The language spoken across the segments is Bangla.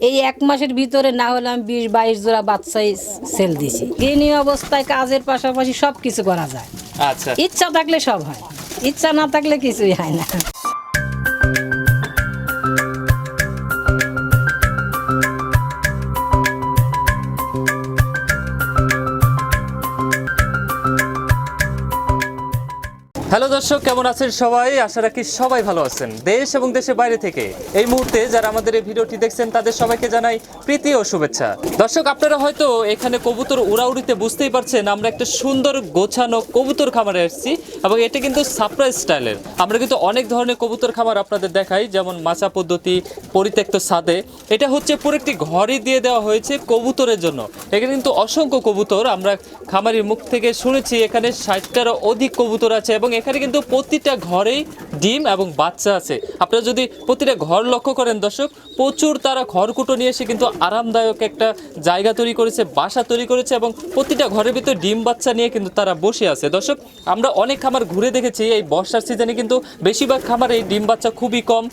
এই এক মাসের ভিতরে না হলে আমি বিশ বাইশ জোড়া বাচ্চাই সেল দিছি গৃহিণী অবস্থায় কাজের পাশাপাশি সব কিছু করা যায়। আচ্ছা। ইচ্ছা থাকলে সব হয়। ইচ্ছা না থাকলে কিছুই হয় না। দর্শক, কেমন আছেন সবাই? আশা রাখি সবাই ভালো আছেন। দেশ এবং দেশের বাইরে থেকে এই মুহূর্তে যারা আমাদের এই ভিডিওটি দেখছেন, তাদের সবাইকে জানাই প্রীতি ও শুভেচ্ছা। দর্শক, আপনারা হয়তো এখানে কবুতর উড়াউড়িতে বুঝতেই পারছেন, আমরা একটা সুন্দর গোছানো কবুতর খামারে এসেছি এবং এটা কিন্তু সারপ্রাইজ স্টাইলের। আমরা কিন্তু অনেক ধরনের কবুতর খামার আপনাদের দেখাই, যেমন মাচা পদ্ধতি, পরিত্যক্ত সাদে এটা হচ্ছে পুরো একটি ঘরই দিয়ে দেওয়া হয়েছে কবুতরের জন্য। এখানে কিন্তু অসংখ্য কবুতর, আমরা খামারির মুখ থেকে শুনেছি, এখানে ষাটটারও অধিক কবুতর আছে এবং এখানে কিন্তু প্রতিটা ঘরেই ডিম এবং বাচ্চা আছে। আপনারা যদি প্রতিটা ঘর লক্ষ্য করেন দর্শক, প্রচুর তারা খড়কুটো নিয়ে এসে কিন্তু আরামদায়ক একটা জায়গা তৈরি করেছে, বাসা তৈরি করেছে এবং প্রতিটা ঘরের ভিতর ডিম বাচ্চা নিয়ে কিন্তু তারা বসে আছে। দর্শক, আমরা অনেক খামার ঘুরে দেখেছি, এই বর্ষার সিজনে কিন্তু বেশিরভাগ খামারে এই ডিম বাচ্চা খুবই কম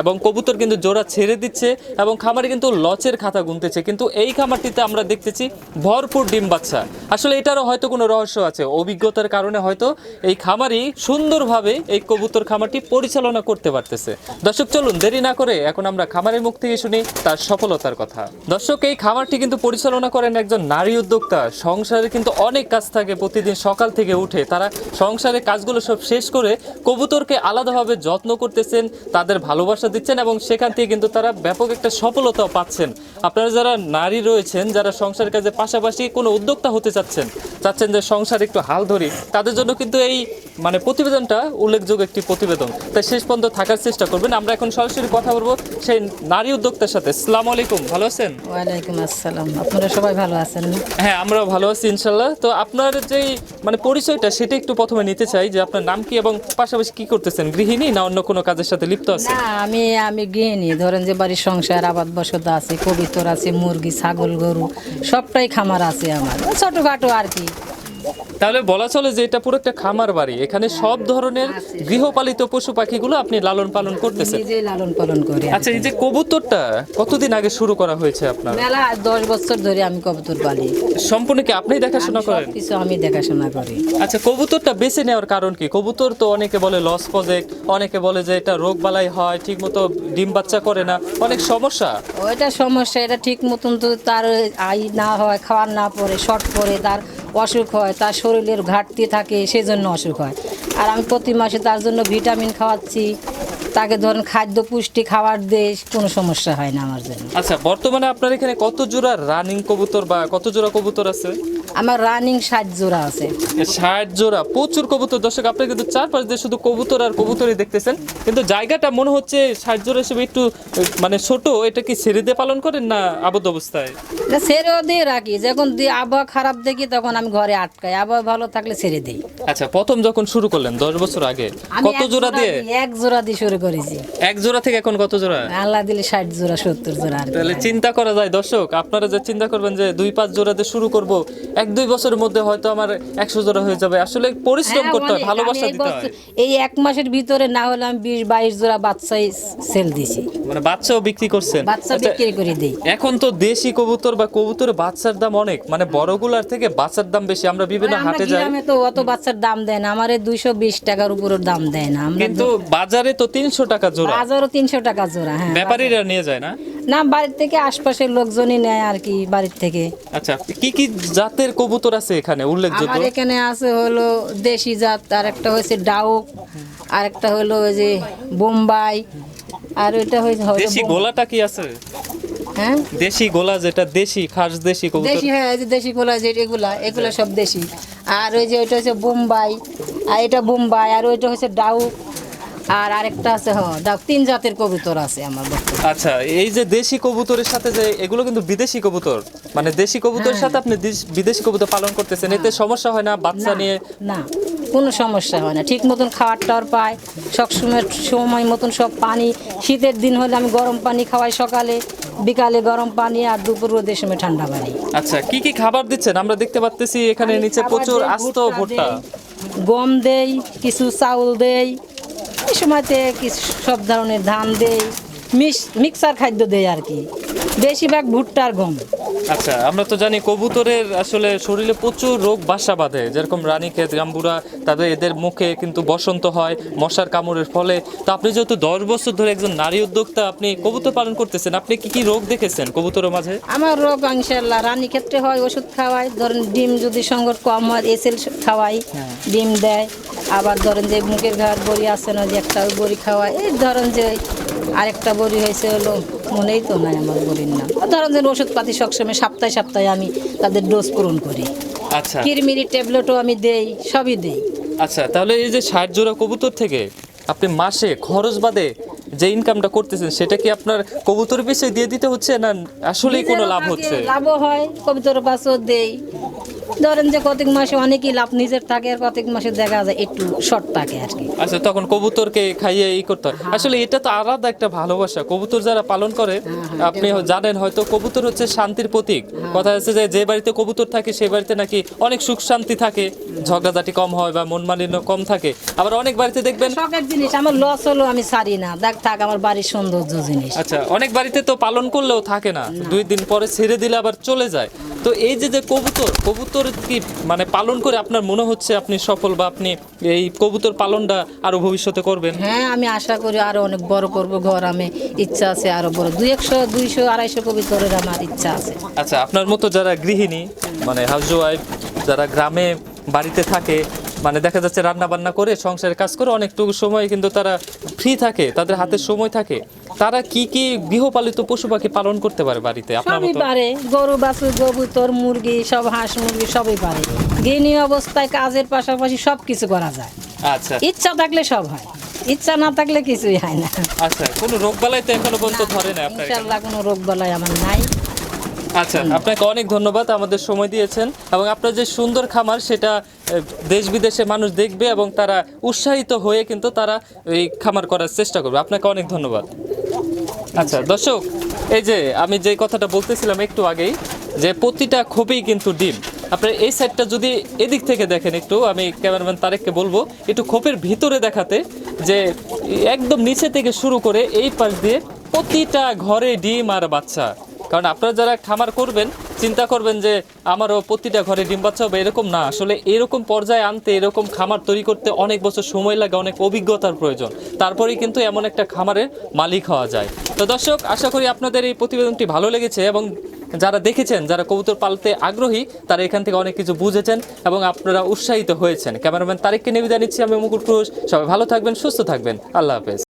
এবং কবুতর কিন্তু জোড়া ছেড়ে দিচ্ছে এবং খামারে কিন্তু লচের খাতা গুনতেছে। কিন্তু এই খামারটিতে আমরা দেখতেছি ভরপুর ডিম বাচ্চা। আসলে এটারও হয়তো কোনো রহস্য আছে। অভিজ্ঞতার কারণে হয়তো এই খামারই সুন্দরভাবে এই কবুতর খামারটি পরিচালনা করতে পারতেছে। দর্শক, চলুন, দেরি না করে এখন আমরা খামারের মুখ থেকে শুনি তার সফলতার কথা। দর্শক, এই খামারটি কিন্তু পরিচালনা করেন একজন নারী উদ্যোক্তা। সংসারে কিন্তু অনেক কাজ থাকে, প্রতিদিন সকাল থেকে উঠে তারা সংসারের কাজগুলো সব শেষ করে কবুতরকে আলাদাভাবে যত্ন করতেছেন, তাদের ভালোবাসা দিচ্ছেন এবং সেখান থেকে কিন্তু তারা ব্যাপক একটা সফলতাও পাচ্ছেন। আপনারা যারা নারী রয়েছেন, যারা সংসারের কাজে পাশাপাশি কোনো উদ্যোক্তা হতে চাচ্ছেন চাচ্ছেন যে সংসার একটু হাল ধরি, তাদের জন্য কিন্তু এই মানে প্রতিবেদনটা উল্লেখযোগ্য একটি প্রতিবেদন। তাই শেষ পর্যন্ত থাকার চেষ্টা করবেন। আমরা এখন সরাসরি কথা বলব সেই নারী উদ্যোক্তার সাথে। সালাম আলাইকুম ভালো আছেন? ওয়ালাইকুম আসসালাম। আপনারা সবাই ভালো আছেন? হ্যাঁ আমরা ভালো আছি ইনশাল্লাহ তো আপনার যেই মানে পরিচয়টা সেটা একটু প্রথমে নিতে চাই যে আপনার নাম কি এবং পাশাপাশি কি করতেছেন? গৃহিণী না অন্য কোনো কাজের সাথে লিপ্ত আছে না আমি আমি গৃহিণী। ধরেন যে বাড়ির সংসার আবাদ বসত আছে কবিতর আছে মুরগি ছাগল গরু সবটাই খামার আছে আমার। ছোটখাটো আর কি। তাহলে বলা চলে যে এটা পুরো একটা খামার বাড়ি। এখানে সব ধরনের গৃহপালিত পশু পাখিগুলো আপনি লালন পালন করতেছেন। নিজেই লালন পালন করি আচ্ছা এই যে কবুতরটা কতদিন আগে শুরু করা হয়েছে আপনার? মেলা দশ বছর ধরে আমি কবুতর পালি। সম্পূর্ণ কি আপনি দেখাশোনা করেন? কিছু আমি দেখাশোনা করি। আচ্ছা কবুতরটা বেছে নেওয়ার কারণ কি? কবুতর তো অনেকে বলে লস প্রজেক্ট অনেকে বলে যে এটা রোগ বালাই হয় ঠিক মতো ডিম বাচ্চা করে না অনেক সমস্যা। ওইটা সমস্যা এটা ঠিক মতন তো তার আই না হয় খাওয়ার না পড়ে শর্ট পড়ে তার অসুখ হয়, তার শরীরের ঘাটতি থাকে, সেজন্য অসুখ হয়। আর আমি প্রতি মাসে তার জন্য ভিটামিন খাওয়াচ্ছি। তাকে ধরেন খাদ্য পুষ্টি খাবার দেয় কোনো সমস্যা হয় না আমার জন্য। আচ্ছা বর্তমানে আপনার এখানে কত জোড়া রানিং কবুতর বা কত জোড়া কবুতর আছে? আমার রানিং ষাট জোড়া আছে। ষাট জোড়া প্রচুর কবুতর। দর্শক আপনি কিন্তু চারপাশ দিয়ে শুধু কবুতর আর কবুতরই দেখতেছেন। কিন্তু জায়গাটা মনে হচ্ছে ষাট জোড়া হিসেবে একটু মানে ছোট এটা কি ছেড়ে দিয়ে পালন করেন না আবদ্ধ অবস্থায়? এটা ছেড়েও দিয়ে রাখি। যখন দিয়ে আবহাওয়া খারাপ দেখি তখন আমি ঘরে আটকাই। আবহাওয়া ভালো থাকলে ছেড়ে দিই। আচ্ছা প্রথম যখন শুরু করলেন দশ বছর আগে কত জোড়া দিয়ে? এক জোড়া দিয়ে শুরু করেছি। এক জোড়া থেকে এখন কত জোড়া? আল্লাহ দিলে ষাট জোড়া সত্তর জোড়া তাহলে চিন্তা করা যায় দর্শক। আপনারা যে চিন্তা করবেন যে দুই পাঁচ জোড়াতে শুরু করব এক দুই বছরের মধ্যে হয়তো আমার একশো জোড়া হয়ে যাবে। আসলে পরিশ্রম হ্যাঁ, করতে হয় ভালোবাসা দিতে হয়। এই এক মাসের ভিতরে না হলে আমি বিশ বাইশ জোড়া বাচ্চাই সেল দিছি মানে বাচ্চাও বিক্রি করছেন। বাচ্চা আচ্ছা, বিক্রি করে দিই। এখন তো দেশি কবুতর বা কবুতরের বাচ্চার দাম অনেক। মানে বড়গুলার থেকে বাচ্চার দাম বেশি। আমরা বিভিন্ন হাটে যাই। তো অত বাচ্চার দাম দেয় না। আমার দুইশো বিশ টাকার উপরের দাম দেয় না। আমরা কিন্তু বাজারে তো তিনশো টাকা জোড়া? বাজারও তিনশো টাকা জোড়া হ্যাঁ ব্যাপারীরা নিয়ে যায় না? না বাড়ির থেকে আশপাশের লোকজনই নেয় আর কি বাড়ির থেকে। আচ্ছা কি কি জাতের কবুতর আছে এখানে? উল্লেখযোগ্য। আমার এখানে আছে হলো দেশি জাত আর একটা হয়েছে ডাউক আর একটা হলো ওই যে বোম্বাই আর ওইটা হয়েছে দেশি গোলাটা কি আছে? হ্যাঁ? দেশি গোলা যেটা দেশি খাস দেশি কবুতর। দেশি হ্যাঁ যে দেশি গোলা যে এগুলা এগুলা সব দেশি। আর ওই যে ওইটা হচ্ছে বোম্বাই আর এটা বোম্বাই আর ওইটা হচ্ছে ডাউক। আর আরেকটা আছে হ্যাঁ ডাউক তিন জাতের কবুতর আছে আমার বর্তমানে। আচ্ছা এই যে দেশি কবুতরের সাথে যে এগুলো কিন্তু বিদেশি কবুতর। মানে দেশি কবুতরের হ্যাঁ। সাথে আপনি দেশ- বিদেশি কবুতর পালন করতেছেন এতে সমস্যা হয় না বাচ্চা নিয়ে? না কোনো সমস্যা হয় না। ঠিক মতন খাওয়ার টাওয়ার পায় সবসময় সময় মতন সব পানি। শীতের দিন হলে আমি গরম পানি খাওয়াই সকালে বিকালে গরম পানি আর দুপুর রোদের সময় ঠান্ডা পানি। আচ্ছা কি কি খাবার দিচ্ছেন? আমরা দেখতে পাচ্তেছি এখানে নিচে প্রচুর আস্ত ভুট্টা গম দেই কিছু চাউল দেই এই সময়তে কিছু সব ধরনের ধান দেয় মিক্স মিক্সার খাদ্য দেয় আর কি। বেশিরভাগ ভুট্টার গম। আচ্ছা আমরা তো জানি কবুতরের আসলে শরীরে প্রচুর রোগ বাসা বাঁধে। যেরকম রানীক্ষেত গাম্বুরা তাদের এদের মুখে কিন্তু বসন্ত হয় মশার কামড়ের ফলে। তো আপনি যেহেতু দশ বছর ধরে একজন নারী উদ্যোক্তা আপনি কবুতর পালন করতেছেন আপনি কি কি রোগ দেখেছেন কবুতরের মাঝে? আমার রোগ ইনশাল্লাহ রানী ক্ষেত্রে হয় ওষুধ খাওয়াই। ধরেন ডিম যদি সংকট কম হয় এসেল খাওয়াই ডিম দেয়। আবার ধরেন যে মুখের ঘাট বড়ি আছে না যে একটা বড়ি খাওয়াই। এই ধরেন যে আরেকটা বড়ি হয়েছে হলো মনেই তো নাই আমার বড়ির নাম। ধরেন যে ওষুধপাতি সবসময় সপ্তাহে সপ্তাহে আমি তাদের ডোজ পূরণ করি। আচ্ছা। কিরমিরি ট্যাবলেটও আমি দেই সবই দেই। আচ্ছা তাহলে এই যে ষাট জোড়া কবুতর থেকে আপনি মাসে খরচ বাদে যে ইনকামটা করতেছেন সেটা কি আপনার কবুতর পিছে দিয়ে দিতে হচ্ছে না আসলেই কোনো লাভ হচ্ছে? লাভও হয় কবিতর পাশও দেই। ধরেন যে কতক মাসে অনেকই লাভ নিজের থাকে আর কতক মাসে দেখা যায় একটু শর্ট থাকে আর কি। আচ্ছা তখন কবুতরকে খাইয়ে ই করতে হয়। আসলে এটা তো আলাদা একটা ভালোবাসা। কবুতর যারা পালন করে আপনি জানেন হয়তো কবুতর হচ্ছে শান্তির প্রতীক। কথা হচ্ছে যে যে বাড়িতে কবুতর থাকে সেই বাড়িতে নাকি অনেক সুখ শান্তি থাকে। ঝগড়াঝাটি কম হয় বা মন মালিন্য কম থাকে। আবার অনেক বাড়িতে দেখবেন শখের জিনিস আমার লস হলো আমি সারি না। দেখ থাক আমার বাড়ির সৌন্দর্য জিনিস। আচ্ছা অনেক বাড়িতে তো পালন করলেও থাকে না। দুই দিন পরে ছেড়ে দিলে আবার চলে যায়। তো এই যে যে কবুতর কবুতর কি মানে পালন করে আপনার মনে হচ্ছে আপনি সফল বা আপনি এই কবুতর পালনটা আরও ভবিষ্যতে করবেন? হ্যাঁ আমি আশা করি আরও অনেক বড় করব ঘর। আমি ইচ্ছা আছে আরও বড়। দুই একশো দুইশো আড়াইশো কবুতরের আমার ইচ্ছা আছে। আচ্ছা আপনার মতো যারা গৃহিণী মানে হাউস ওয়াইফ যারা গ্রামে বাড়িতে থাকে মানে দেখা যাচ্ছে রান্না বান্না করে সংসারের কাজ করে অনেকটুকু সময় কিন্তু তারা ফ্রি থাকে তাদের হাতে সময় থাকে। তারা কি কি গৃহপালিত পশু পাখি পালন করতে পারে বাড়িতে? সবই পারে। গরু বাছুর কবুতর মুরগি সব হাঁস মুরগি সবই পারে। গৃহিণী অবস্থায় কাজের পাশাপাশি সব কিছু করা যায়। আচ্ছা। ইচ্ছা থাকলে সব হয়। ইচ্ছা না থাকলে কিছুই হয় না। আচ্ছা কোনো রোগ বালাই তো এখনও পর্যন্ত ধরে না আপনার এখানে? ইনশাল্লাহ কোনো রোগ বালাই আমার নাই। আচ্ছা আপনাকে অনেক ধন্যবাদ আমাদের সময় দিয়েছেন এবং আপনার যে সুন্দর খামার, সেটা দেশ বিদেশে মানুষ দেখবে এবং তারা উৎসাহিত হয়ে কিন্তু তারা এই খামার করার চেষ্টা করবে। আপনাকে অনেক ধন্যবাদ। আচ্ছা দর্শক, এই যে আমি যে কথাটা বলতেছিলাম একটু আগেই, যে প্রতিটা খোপেই কিন্তু ডিম। আপনার এই সাইডটা যদি এদিক থেকে দেখেন একটু, আমি ক্যামেরাম্যান তারেককে বলব, একটু খোপের ভিতরে দেখাতে, যে একদম নিচে থেকে শুরু করে এই পাশ দিয়ে প্রতিটা ঘরে ডিম আর বাচ্চা। কারণ আপনারা যারা খামার করবেন, চিন্তা করবেন যে আমারও প্রতিটা ঘরে ডিম বাচ্চা হবে, এরকম না। আসলে এরকম পর্যায়ে আনতে, এরকম খামার তৈরি করতে অনেক বছর সময় লাগে, অনেক অভিজ্ঞতার প্রয়োজন। তারপরেই কিন্তু এমন একটা খামারের মালিক হওয়া যায়। তো দর্শক, আশা করি আপনাদের এই প্রতিবেদনটি ভালো লেগেছে এবং যারা দেখেছেন, যারা কবুতর পালতে আগ্রহী, তারা এখান থেকে অনেক কিছু বুঝেছেন এবং আপনারা উৎসাহিত হয়েছেন। ক্যামেরাম্যান তারিখকে নিবেদন নিচ্ছি আমি মুকুট পুরুষ সবাই ভালো থাকবেন, সুস্থ থাকবেন। আল্লাহ হাফেজ।